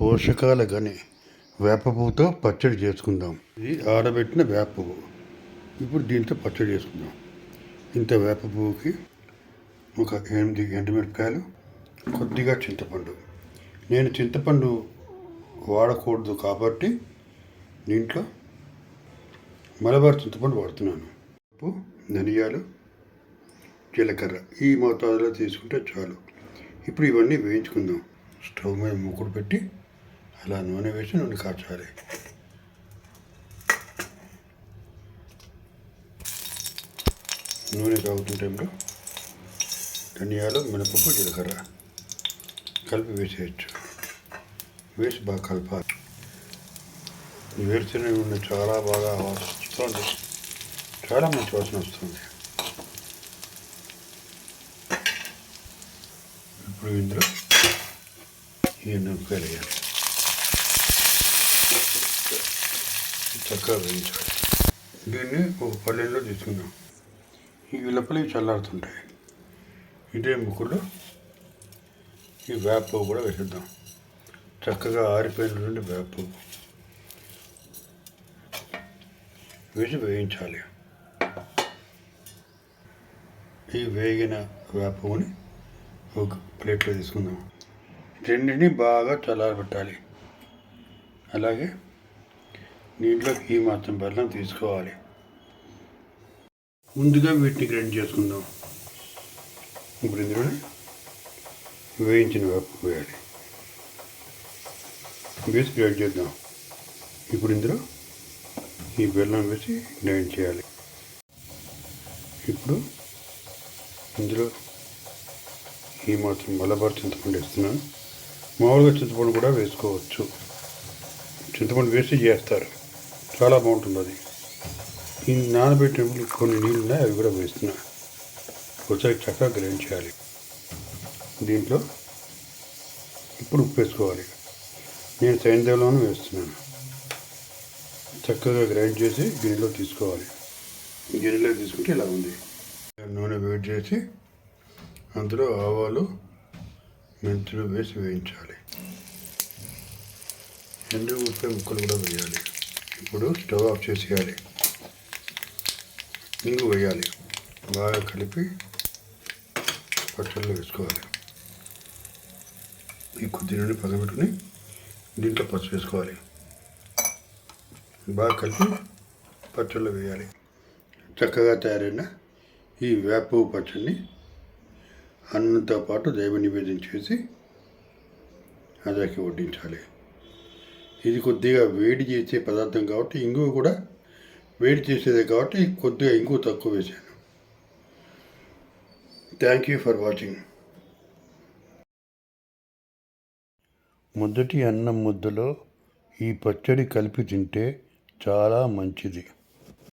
పోషకాల గని వేప పువ్వుతో పచ్చడి చేసుకుందాం. ఇది ఆడబెట్టిన వేపపువ్వు. ఇప్పుడు దీంతో పచ్చడి చేసుకుందాం. ఇంత వేప పువ్వుకి ఒక ఎనిమిది ఎండుమిరపకాయలు కొద్దిగా చింతపండు. నేను చింతపండు వాడకూడదు కాబట్టి దీంట్లో మలబార్ చింతపండు వాడుతున్నాను. ఉప్పు ధనియాలు జీలకర్ర ఈ మోతాదులో తీసుకుంటే చాలు. ఇప్పుడు ఇవన్నీ వేయించుకుందాం. స్టవ్ మీద మూకుడు పెట్టి అలా నూనె వేసి నూనె కాచాలి. నూనె కాగుతున్న టైంలో ధనియాలు మినపప్పు జీలకర్ర కలిపి వేసేయచ్చు. వేసి బాగా కలపాలి. వేరుచిన నూనె చాలా బాగా వస్తుంది చాలా మంచి వాసన వస్తుంది. ఇప్పుడు ఇందులో ఈ మిరపకాయలు వేయాలి. చక్కగా వేయించాలి దీన్ని ఒక పల్లెల్లో తీసుకుందాం. ఈ ఇవి చల్లారుతుంటాయి. ఇదే ముక్కులో. ఈ వేప కూడా వేసేద్దాం. చక్కగా ఆరిపోయిన నుండి వేప వేసి వేయించాలి. ఈ వేగిన వేప ఒక ప్లేట్లో తీసుకుందాం. రెండింటిని బాగా చల్లారబెట్టాలి. అలాగే నీటిలోకి ఈ మాత్రం బెల్లం తీసుకోవాలి. ముందుగా వీటిని గ్రైండ్ చేసుకుందాం. ఇప్పుడు ఇందులో వేయించిన వేపు వేయాలి. వేసి గ్రైండ్ చేద్దాం. ఇప్పుడు ఇందులో ఈ బెల్లం వేసి గ్రైండ్ చేయాలి. ఇప్పుడు ఇందులో ఈ మాత్రం మలబార్ చింతపండు వేస్తున్నాను. మామూలుగా చింతపండు కూడా వేసుకోవచ్చు. చింతపండు వేసి చేస్తారు. చాలా బాగుంటుంది అది. ఈ నానబెట్టినప్పుడు కొన్ని నీళ్ళు ఉన్నాయి అవి కూడా వేస్తున్నా ఒకసారి చక్కగా గ్రైండ్ చేయాలి. దీంట్లో ఇప్పుడు ఉప్పు వేసుకోవాలి. నేను సైంధవ్యంలోనూ వేస్తున్నాను. చక్కగా గ్రైండ్ చేసి గిన్నెలో తీసుకోవాలి. గిన్నెలో తీసుకుంటే ఇలా ఉంది. నూనె వేడి చేసి అందులో ఆవాలు మెంతులు వేసి వేయించాలి. ఎండు ఉప్పు ముక్కలు కూడా వేయాలి. ఇప్పుడు స్టవ్ ఆఫ్ చేసేయాలి. ఇంగు వేయాలి. బాగా కలిపి పచ్చళ్ళు వేసుకోవాలి. ఈ కొద్ది నుండి పగబెట్టుకుని దీంట్లో పసుపు వేసుకోవాలి. బాగా కలిపి పచ్చళ్ళు వేయాలి. చక్కగా తయారైన ఈ వేప పచ్చడిని అన్నంతో పాటు దైవ నివేదన చేసి అదకి వడ్డించాలి. ఇది కొద్దిగా వేడి చేసే పదార్థం కాబట్టి ఇంగువ కూడా వేడి చేసేదే కాబట్టి కొద్దిగా ఇంగువ తక్కువ వేశాను. థ్యాంక్ యూ ఫర్ వాచింగ్ మొదటి అన్నం ముద్దలో ఈ పచ్చడి కలిపి తింటే చాలా మంచిది.